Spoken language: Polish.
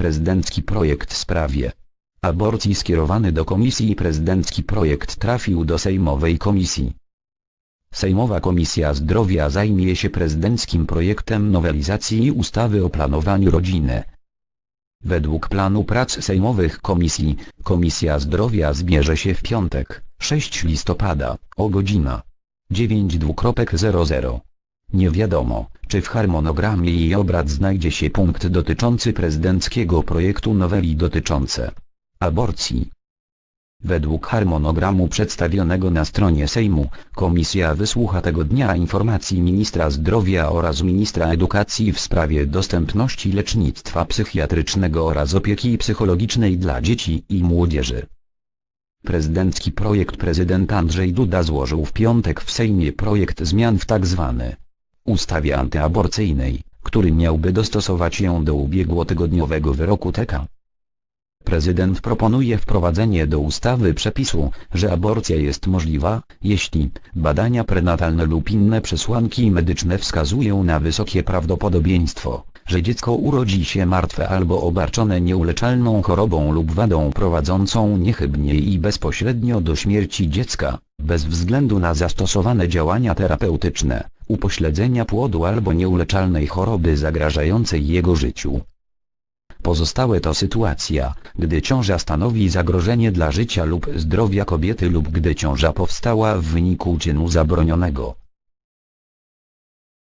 prezydencki projekt w sprawie aborcji skierowany do komisji i prezydencki projekt trafił do Sejmowej Komisji. Sejmowa Komisja Zdrowia zajmie się prezydenckim projektem nowelizacji ustawy o planowaniu rodziny. Według planu prac sejmowych komisji, Komisja Zdrowia zbierze się w piątek, 6 listopada, o godzina 9.00. Nie wiadomo, czy w harmonogramie jej obrad znajdzie się punkt dotyczący prezydenckiego projektu noweli dotyczące aborcji. Według harmonogramu przedstawionego na stronie Sejmu, komisja wysłucha tego dnia informacji ministra zdrowia oraz ministra edukacji w sprawie dostępności lecznictwa psychiatrycznego oraz opieki psychologicznej dla dzieci i młodzieży. Prezydencki projekt prezydent Andrzej Duda złożył w piątek w Sejmie projekt zmian w tzw. ustawie antyaborcyjnej, który miałby dostosować ją do ubiegłotygodniowego wyroku TK. Prezydent proponuje wprowadzenie do ustawy przepisu, że aborcja jest możliwa, jeśli badania prenatalne lub inne przesłanki medyczne wskazują na wysokie prawdopodobieństwo, że dziecko urodzi się martwe albo obarczone nieuleczalną chorobą lub wadą prowadzącą niechybnie i bezpośrednio do śmierci dziecka, bez względu na zastosowane działania terapeutyczne, upośledzenia płodu albo nieuleczalnej choroby zagrażającej jego życiu. Pozostałe to sytuacja, gdy ciąża stanowi zagrożenie dla życia lub zdrowia kobiety lub gdy ciąża powstała w wyniku czynu zabronionego.